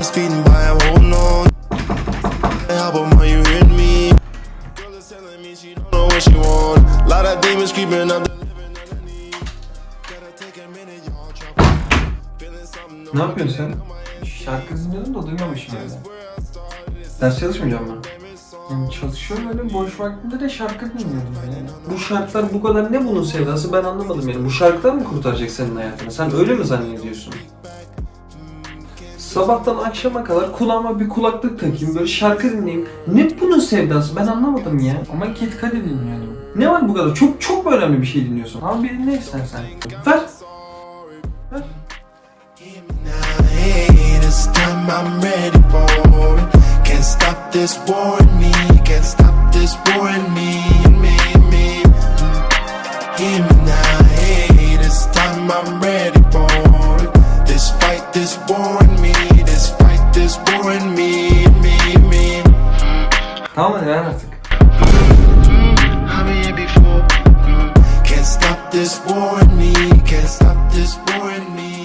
Speeding by, I'm holding on. Help 'em while you hit me. Girl is telling me she don't know what she want. Lot of demons creeping up Ne yapıyorsun sen? Şarkı dinliyordum da duymamışım öyle. Ders çalışmayacağım ben. Yani çalışıyorum öyle boş vaktimde de şarkı dinliyorum yani. Bu şarkılar bu kadar ne bunun sevdası ben anlamadım yani. Bu şarkılar mı kurtaracak senin hayatını? Sen öyle mi zannediyorsun? Sabahtan akşama kadar kulağıma bir kulaklık takayım böyle şarkı dinleyeyim. Ne bunun sevdası ben anlamadım ya. Ama Kit Cudi dinliyorum. Ne var bu kadar? Çok çok mu önemli bir şey dinliyorsun? Al bir dinle istersen. Ver. Ver. Can't stop this war in me. Can't stop this war in me and me, me. Hear me now, war in me me, me. Tamam hadi ver artık. Can't stop this war in me. Can't stop this war in me.